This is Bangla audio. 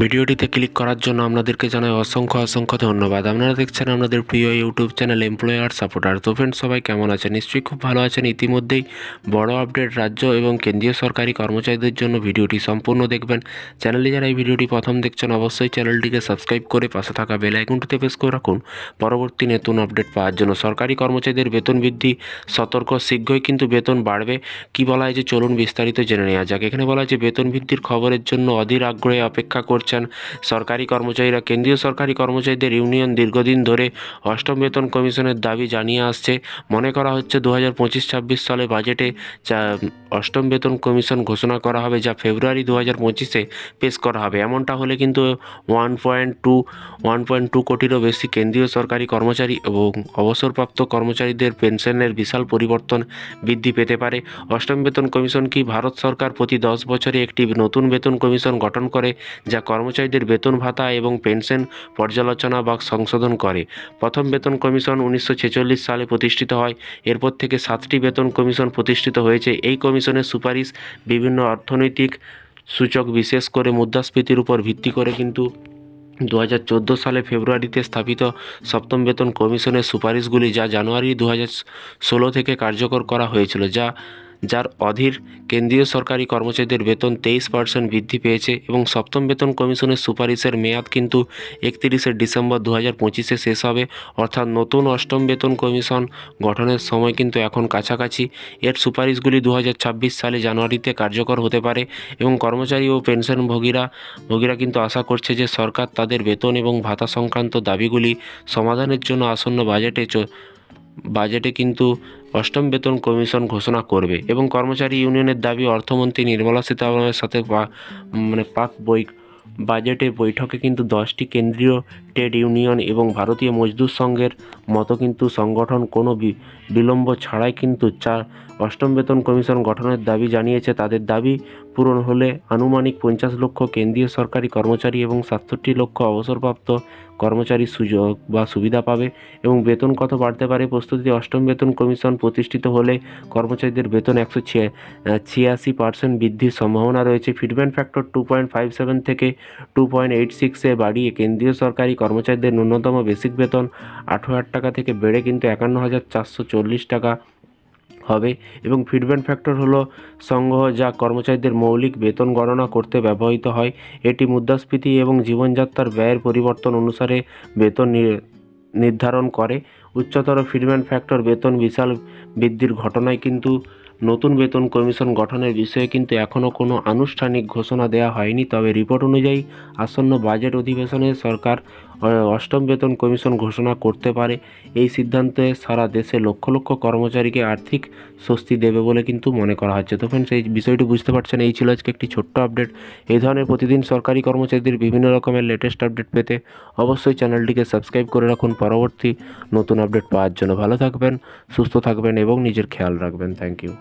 ভিডিওটিতে ক্লিক করার জন্য আপনাদেরকে জানাই অসংখ্য অসংখ্য ধন্যবাদ। আপনারা দেখছেন আপনাদের প্রিয় ইউটিউব চ্যানেল এমপ্লয়ার সাপোর্টার। তো ফ্রেন্ডস সবাই কেমন আছেন? নিশ্চয়ই খুব ভালো আছেন। ইতিমধ্যেই বড় আপডেট রাজ্য এবং কেন্দ্রীয় সরকারি কর্মচারীদের জন্য ভিডিওটি সম্পূর্ণ দেখবেন। চ্যানেলে যারা এই ভিডিওটি প্রথম দেখছেন, অবশ্যই চ্যানেলটিকে সাবস্ক্রাইব করে পাশে থাকা বেল আইকনটিতে প্রেস করে রাখুন। পরবর্তী নতুন আপডেট পাওয়ার জন্য সরকারি কর্মচারীদের বেতন বৃদ্ধি, সতর্ক, শীঘ্রই কিন্তু বেতন বাড়বে। কি বলা হয় যে চলুন বিস্তারিত জেনে নেওয়া যাক। এখানে বলা হয় যে বেতন বৃদ্ধির খবরের জন্য অধীর আগ্রহে অপেক্ষা করছেন। সরকারি কর্মচারীরা কেন্দ্রীয় সরকারি কর্মচারীদের ইউনিয়ন দীর্ঘদিন ধরে অষ্টম বেতন কমিশনের দাবি জানিয়ে আসছে। মনে করা হচ্ছে দু হাজার পঁচিশ ছাব্বিশ সালে বাজেটে অষ্টম বেতন কমিশন ঘোষণা করা হবে, যা ফেব্রুয়ারি দু হাজার পঁচিশে পেশ করা হবে। এমনটা হলে কিন্তু one point two, one point two কোটিরও বেশি কেন্দ্রীয় সরকারি কর্মচারী এবং অবসরপ্রাপ্ত কর্মচারীদের পেনশনের বিশাল পরিবর্তন বৃদ্ধি পেতে পারে। অষ্টম বেতন কমিশন কি ভারত সরকার প্রতি দশ বছরে একটি নতুন বেতন কমিশন গঠন করে? যা কর্মচারীদের বেতন ভাতা এবং পেনশন পর্যালোচনা বা সংশোধন করে। প্রথম বেতন কমিশন উনিশশো ছেচল্লিশ সালে প্রতিষ্ঠিত হয়। এরপর থেকে সাতটি বেতন কমিশন প্রতিষ্ঠিত হয়েছে। এই কমিশনের সুপারিশ বিভিন্ন অর্থনৈতিক সূচক বিশেষ করে মুদ্রাস্ফীতির উপর ভিত্তি করে কিন্তু দু হাজার চোদ্দ সালে ফেব্রুয়ারিতে স্থাপিত সপ্তম বেতন কমিশনের সুপারিশগুলি যা জানুয়ারি দু হাজার ষোলো থেকে কার্যকর করা হয়েছিল, যা যার অধীর কেন্দ্রীয় সরকারি কর্মচারীদের বেতন তেইশ পার্সেন্ট বৃদ্ধি পেয়েছে এবং সপ্তম বেতন কমিশনের সুপারিশের মেয়াদ কিন্তু একত্রিশে ডিসেম্বর দু হাজার পঁচিশে শেষ হবে। অর্থাৎ নতুন অষ্টম বেতন কমিশন গঠনের সময় কিন্তু এখন কাছাকাছি। এর সুপারিশগুলি দু হাজার ছাব্বিশ সালে জানুয়ারিতে কার্যকর হতে পারে এবং কর্মচারী ও পেনশনভোগীরা, ভোগীরা কিন্তু আশা করছে যে সরকার তাদের বেতন এবং ভাতা সংক্রান্ত দাবিগুলি সমাধানের জন্য আসন্ন বাজেটে বাজেটে কিন্তু অষ্টম বেতন কমিশন ঘোষণা করবে এবং কর্মচারী ইউনিয়নের দাবি, অর্থমন্ত্রী নির্মলা সীতারামনের সাথে মানে পাক বই বাজেটে বৈঠকে কিন্তু দশটি কেন্দ্রীয় ট্রেড ইউনিয়ন এবং ভারতীয় মজদুর সংঘের মতো কিন্তু সংগঠন কোনো বিলম্ব ছাড়াই কিন্তু চার অষ্টম বেতন কমিশন গঠনের দাবি জানিয়েছে। তাদের দাবি পূরণ হলে আনুমানিক পঞ্চাশ লক্ষ কেন্দ্রীয় সরকারি কর্মচারী এবং সাতষট্টি লক্ষ অবসরপ্রাপ্ত কর্মচারী সুযোগ বা সুবিধা পাবে এবং বেতন কত বাড়তে পারে? প্রস্তুতি অষ্টম বেতন কমিশন প্রতিষ্ঠিত হলে কর্মচারীদের বেতন একশো ছিয়াশি পার্সেন্ট বৃদ্ধির সম্ভাবনা রয়েছে। Feedback factor two point five seven থেকে টু পয়েন্ট এইট সিক্সে বাড়িয়ে কেন্দ্রীয় সরকারি কর্মচারীদের ন্যূনতম বেসিক বেতন আঠেরো হাজার টাকা থেকে বেড়ে কিন্তু একান্ন হাজার চারশো চল্লিশ টাকা হবে এবং ফিডব্যাক ফ্যাক্টর হলো সংগ্রহ যা কর্মচারীদের মৌলিক বেতন গণনা করতে ব্যবহৃত হয়। এটি মুদ্রাস্ফীতি এবং জীবনযাত্রার ব্যয়ের পরিবর্তন অনুসারে বেতন নির্ধারণ করে। উচ্চতর ফিডব্যাক ফ্যাক্টর বেতন বিশাল বৃদ্ধির ঘটনায় কিন্তু নতুন বেতন কমিশন গঠনের বিষয়ে কিন্তু এখনও কোনো আনুষ্ঠানিক ঘোষণা দেওয়া হয়নি। তবে রিপোর্ট অনুযায়ী আসন্ন বাজেট অধিবেশনে সরকার অষ্টম বেতন কমিশন ঘোষণা করতে পারে। এই সিদ্ধান্তে সারা দেশে লক্ষ লক্ষ কর্মচারীকে আর্থিক স্বস্তি দেবে বলে কিন্তু মনে করা হচ্ছে। তো ফ্রেন্ডস এই বিষয়টি বুঝতে পারছেন, এই ছিল আজকে একটি ছোট্ট আপডেট এই ধরনের প্রতিদিন সরকারি কর্মচারীদের বিভিন্ন রকমের লেটেস্ট আপডেট পেতে অবশ্যই চ্যানেলটিকে সাবস্ক্রাইব করে রাখুন। পরবর্তী নতুন আপডেট পাওয়ার জন্য ভালো থাকবেন, সুস্থ থাকবেন এবং নিজের খেয়াল রাখবেন। Thank you